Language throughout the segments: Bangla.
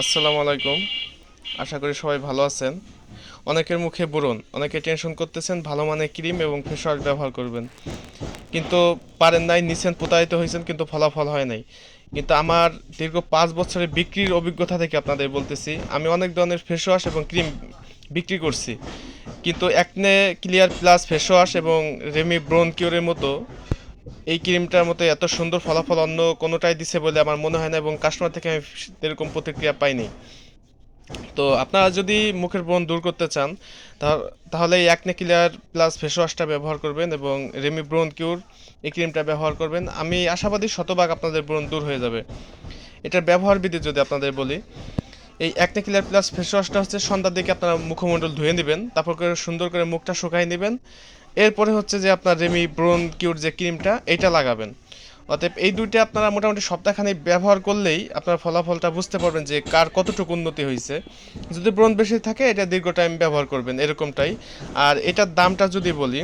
আসসালামু আলাইকুম। আশা করি সবাই ভালো আছেন। অনেকের মুখে বুড়ন অনেকে টেনশন করতেছেন, ভালো মানের ক্রিম এবং ফেসওয়াশ ব্যবহার করবেন। কিন্তু পারেন নাই, নিছেন, প্রতারিত হয়েছেন, কিন্তু ফলাফল হয় নাই। কিন্তু আমার দীর্ঘ পাঁচ বছরের বিক্রির অভিজ্ঞতা থেকে আপনাদের বলতেছি, আমি অনেক ধরনের ফেসওয়াশ এবং ক্রিম বিক্রি করছি। কিন্তু acne clear plus face wash এবং রেমি ব্রোন কিওরের মতো এই ক্রিমটার মতো এত সুন্দর ফলাফল অন্য কোনোটাই দিছে বলে আমার মনে হয় না এবং কাস্টমার থেকে আমি এরকম প্রতিক্রিয়া পাইনি। তো আপনারা যদি মুখের ব্রণ দূর করতে চান তাহলে এই অ্যাকনে ক্লিয়ার প্লাস ফেস ওয়াশটা ব্যবহার করবেন এবং রেমি ব্রণ কিউর এই ক্রিমটা ব্যবহার করবেন। আমি আশাবাদী শতভাগ আপনাদের ব্রণ দূর হয়ে যাবে। এটার ব্যবহার বিধি যদি আপনাদের বলি, এই অ্যাকনে ক্লিয়ার প্লাস ফেস ওয়াশটা হচ্ছে সন্ধ্যার দিকে আপনারা মুখমণ্ডল ধুয়ে নেবেন, তারপর করে সুন্দর করে মুখটা শুকাই নেবেন এরপরে হচ্ছে যে আপনার রেমি ব্রোন কিউর যে ক্রিমটা, এটা লাগাবেন। অতএব এই দুইটা আপনারা মোটামুটি সপ্তাহখানেক ব্যবহার করলেই আপনার ফলাফলটা বুঝতে পারবেন যে কার কতটুকু উন্নতি হয়েছে যদি ব্রণ বেশি থাকে, এটা দীর্ঘ টাইম ব্যবহার করবেন, এরকমটাই। আর এটার দামটা যদি বলি,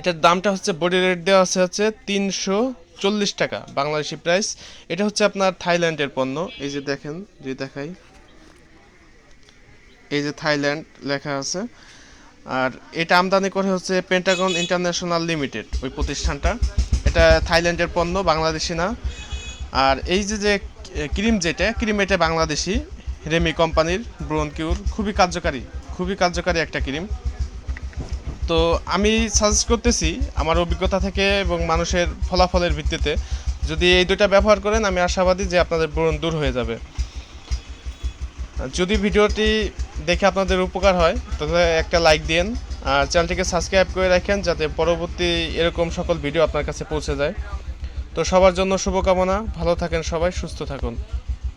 এটার দামটা হচ্ছে বডি রেট দেওয়া আছে হচ্ছে তিনশো চল্লিশ টাকা, বাংলাদেশি প্রাইস। এটা হচ্ছে আপনার থাইল্যান্ডের পণ্য। এই যে দেখেন যে দেখাই। এই যে থাইল্যান্ড লেখা আছে। আর এটা আমদানি করে হচ্ছে পেন্টাগন ইন্টারন্যাশনাল লিমিটেড ওই প্রতিষ্ঠানটা। এটা থাইল্যান্ডের পণ্য, বাংলাদেশি না। আর এই যে যে ক্রিম যেটা, ক্রিম এটা বাংলাদেশি রেমি কোম্পানির ব্রোন কিউর খুবই কার্যকারী খুবই কার্যকারী একটা ক্রিম। তো আমি সাজেস্ট করতেছি, আমার অভিজ্ঞতা থেকে এবং মানুষের ফলাফলের ভিত্তিতে, যদি এই দুটা ব্যবহার করেন, আমি আশাবাদী যে আপনাদের ব্রণ দূর হয়ে যাবে। যদি ভিডিওটি দেখে আপনাদের উপকার হয়, তাহলে একটা লাইক দিন আর চ্যানেলটিকে সাবস্ক্রাইব করে রাখেন, যাতে পরবর্তী এরকম সকল ভিডিও আপনার কাছে পৌঁছে যায়। তো সবার জন্য শুভকামনা, ভালো থাকেন সবাই, সুস্থ থাকুন।